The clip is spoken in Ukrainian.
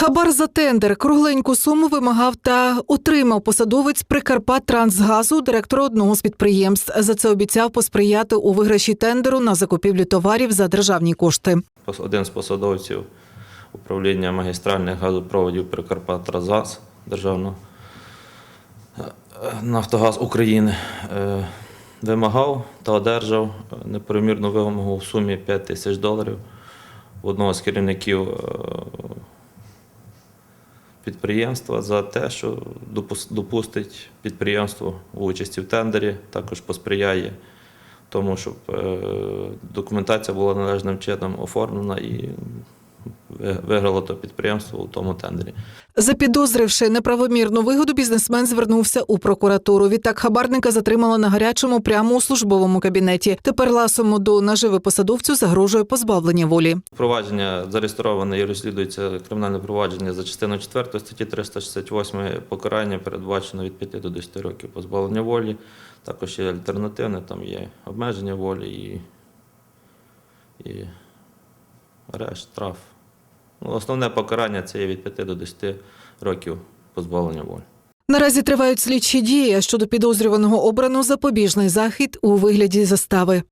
Хабар за тендер кругленьку суму вимагав та отримав посадовець Прикарпаттрансгазу, директора одного з підприємств. За це обіцяв посприяти у виграші тендеру на закупівлю товарів за державні кошти. Один з посадовців управління магістральних газопроводів Прикарпаттрансгаз державного е, Нафтогаз України е, вимагав та одержав непомірну вимогу в сумі 5 тисяч доларів одного з керівників е, підприємства за те, що допус- допустить підприємство у участі в тендері, також посприяє тому, щоб е, документація була належним чином оформлена і виграло то підприємство у тому тендері. Запідозривши неправомірну вигоду, бізнесмен звернувся у прокуратуру. Відтак хабарника затримали на гарячому прямо у службовому кабінеті. Тепер ласому до наживи посадовцю загрожує позбавлення волі. Провадження зареєстроване і розслідується кримінальне провадження за частиною 4 статті 368 покарання передбачено від 5 до 10 років позбавлення волі. Також є альтернативне, там є обмеження волі і, і арешт, штраф. Ну, основне покарання це є від 5 до 10 років позбавлення волі. Наразі тривають слідчі дії щодо підозрюваного обрано запобіжний захід у вигляді застави.